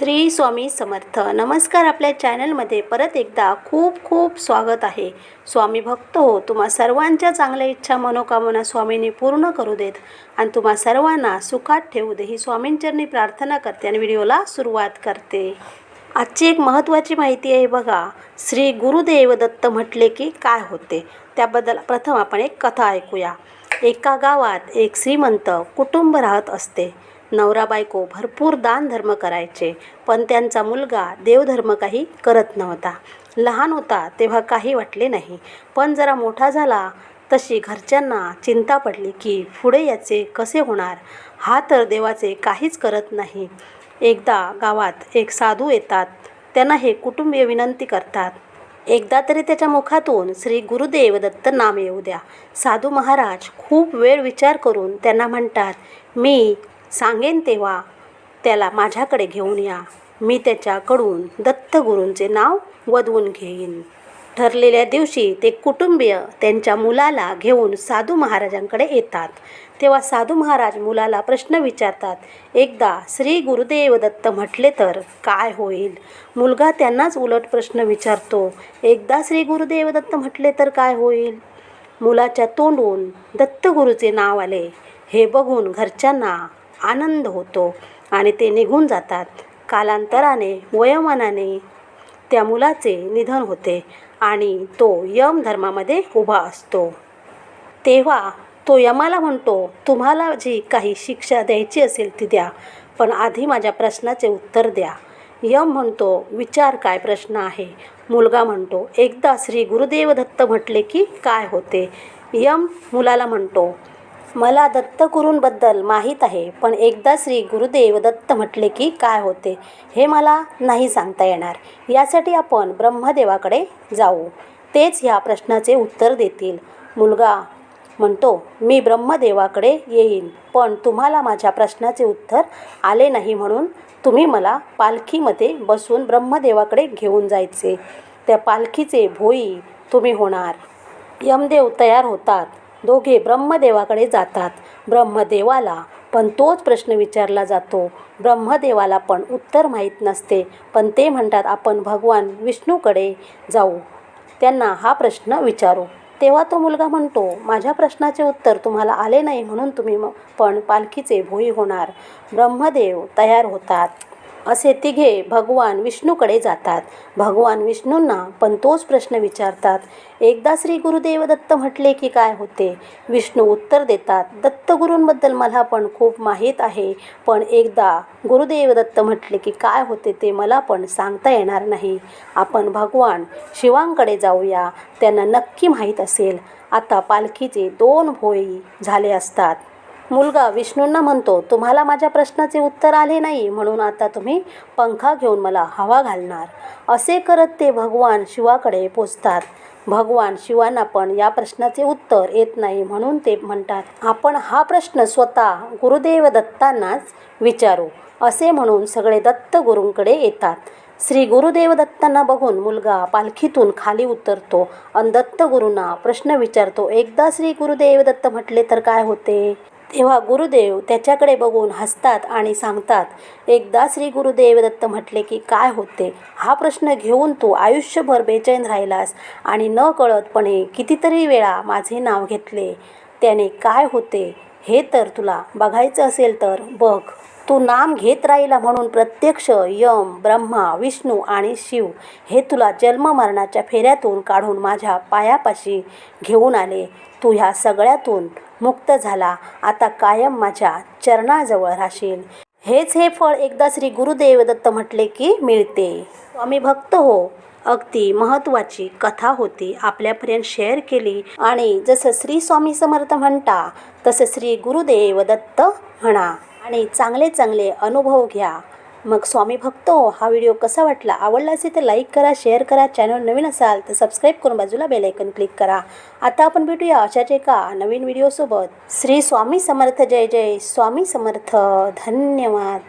श्री स्वामी समर्थ. नमस्कार आपल्या चॅनलमध्ये परत एकदा खूप खूप स्वागत आहे. स्वामी भक्त हो तुम्हा सर्वांच्या चांगल्या इच्छा मनोकामना स्वामींनी पूर्ण करू देत आणि तुम्हा सर्वांना सुखात ठेवू दे ही स्वामींचरणी प्रार्थना करते आणि व्हिडिओला सुरुवात करते. आजची एक महत्त्वाची माहिती आहे बघा श्री गुरुदेव दत्त म्हटले की काय होते? त्याबद्दल प्रथम आपण एक कथा ऐकूया. एका गावात एक श्रीमंत कुटुंब राहत असते. नवरा बायको भरपूर दानधर्म करायचे. पण त्यांचा मुलगा देवधर्म काही करत नव्हता. लहान होता तेव्हा काही वाटले नाही. पण जरा मोठा झाला तशी घरच्यांना चिंता पडली की पुढे याचे कसे होणार? हा तर देवाचे काहीच करत नाही. एकदा गावात एक साधू येतात. त्यांना हे कुटुंबीय विनंती करतात. एकदा तरी त्याच्या मुखातून श्री गुरुदेव दत्त नाम येऊ द्या. साधू महाराज खूप वेळ विचार करून त्यांना म्हणतात मी सांगेन तेव्हा त्याला माझ्याकडे घेऊन या. मी त्याच्याकडून दत्तगुरूंचे नाव वदवून घेईन. ठरलेल्या दिवशी ते कुटुंबीय त्यांच्या मुलाला घेऊन साधू महाराजांकडे येतात. तेव्हा साधू महाराज मुलाला प्रश्न विचारतात एकदा श्री गुरुदेव दत्त म्हटले तर काय होईल? मुलगा त्यांनाच उलट प्रश्न विचारतो एकदा श्री गुरुदेव दत्त म्हटले तर काय होईल? मुलाच्या तोंडून दत्तगुरूचे नाव आले. हे बघून घरच्यांना आनंद होतो आणि ते निघून जातात. कालांतराने वयोमानाने त्या मुलाचे निधन होते आणि तो यम धर्मामध्ये उभा असतो. तेव्हा तो यमाला म्हणतो तुम्हाला जी काही शिक्षा द्यायची असेल ती द्या पण आधी माझ्या प्रश्नाचे उत्तर द्या. यम म्हणतो विचार काय प्रश्न आहे? मुलगा म्हणतो एकदा श्री गुरुदेव दत्त म्हटले की काय होते? यम मुलाला म्हणतो मला दत्तगुरूंबद्दल माहीत आहे पण एकदा श्री गुरुदेव दत्त म्हटले की काय होते हे मला नाही सांगता येणार. यासाठी आपण ब्रह्मदेवाकडे जाऊ. तेच ह्या प्रश्नाचे उत्तर देतील. मुलगा म्हणतो मी ब्रह्मदेवाकडे येईन पण तुम्हाला माझ्या प्रश्नाचे उत्तर आले नाही म्हणून तुम्ही मला पालखीमध्ये बसून ब्रह्मदेवाकडे घेऊन जायचे. त्या पालखीचे भोई तुम्ही होणार. यमदेव तयार होतात. दोघे ब्रह्मदेवाकडे जातात. ब्रह्मदेवाला पण तोच प्रश्न विचारला जातो. ब्रह्मदेवाला पण उत्तर माहीत नसते पण ते म्हणतात आपण भगवान विष्णूकडे जाऊ. त्यांना हा प्रश्न विचारू. तेव्हा तो मुलगा म्हणतो माझ्या प्रश्नाचे उत्तर तुम्हाला आले नाही म्हणून तुम्ही पण पालखीचे भोई होणार. ब्रह्मदेव तयार होतात. असे तिघे भगवान विष्णूकडे जातात. भगवान विष्णूंना पण तोच प्रश्न विचारतात. एकदा श्री गुरुदेव दत्त म्हटले की काय होते? विष्णू उत्तर देतात दत्तगुरूंबद्दल मला पण खूप माहीत आहे पण एकदा गुरुदेव दत्त म्हटले की काय होते ते मला पण सांगता येणार नाही. आपण भगवान शिवांकडे जाऊया त्यांना नक्की माहीत असेल. आता पालखीचे दोन भोई झाले असतात. मुलगा विष्णूंना म्हणतो तुम्हाला माझ्या प्रश्नाचे उत्तर आले नाही म्हणून आता तुम्ही पंखा घेऊन मला हवा घालणार. असे करत ते भगवान शिवाकडे पोचतात. भगवान शिवांना पण या प्रश्नाचे उत्तर येत नाही म्हणून ते म्हणतात आपण हा प्रश्न स्वतः गुरुदेव दत्तांनाच विचारू असे म्हणून सगळे दत्त गुरूंकडे येतात. श्री गुरुदेव दत्तांना बघून मुलगा पालखीतून खाली उतरतो आणि दत्तगुरूंना प्रश्न विचारतो एकदा श्री गुरुदेव दत्त म्हटले तर काय होते? तेव्हा गुरुदेव त्याच्याकडे बघून हसतात आणि सांगतात एकदा श्री गुरुदेव दत्त म्हटले की काय होते? हा प्रश्न घेऊन तू आयुष्यभर बेचैन राहिलास आणि न कळतपणे कितीतरी वेळा माझे नाव घेतले. त्याने काय होते? हे तर तुला बघायचं असेल तर बघ. तू नाम घेत राहिला म्हणून प्रत्यक्ष यम ब्रह्मा विष्णू आणि शिव हे तुला जन्ममरणाच्या फेऱ्यातून काढून माझ्या पायापाशी घेऊन आले. तू ह्या सगळ्यातून मुक्त झाला. आता कायम माझ्या चरणाजवळ राहशील हेच हे फळ एकदा श्री गुरुदेव दत्त म्हटले की मिळते. आम्ही भक्त हो. अगदी महत्त्वाची कथा होती. आपल्यापर्यंत शेअर केली. आणि जसं श्री स्वामी समर्थ म्हणता तसं श्री गुरुदेव दत्त म्हणा. आणि चांगले चांगले अनुभव घ्या. मग स्वामी भक्त हो, हा व्हिडिओ कसा वाटला? आवडला असेल तर लाईक करा शेअर करा. चॅनल नवीन असाल तर सबस्क्राईब करून बाजूला बेलायकन क्लिक करा. आता आपण भेटूया अशाच एका नवीन व्हिडिओसोबत श्री स्वामी समर्थ. जय जय. स्वामी समर्थ. धन्यवाद.